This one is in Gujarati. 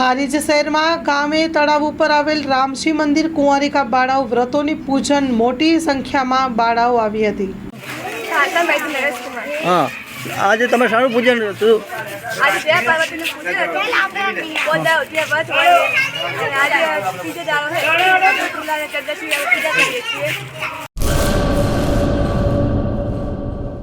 હારીજ શહેરમાં કામે તળાવ ઉપર આવેલ રામશી મંદિર કુંવારિકા બાળાઓ વ્રતોની પૂજન મોટી સંખ્યામાં બાળાઓ આવી હતી. હા આજે તમે શાનું પૂજન હતું. આજે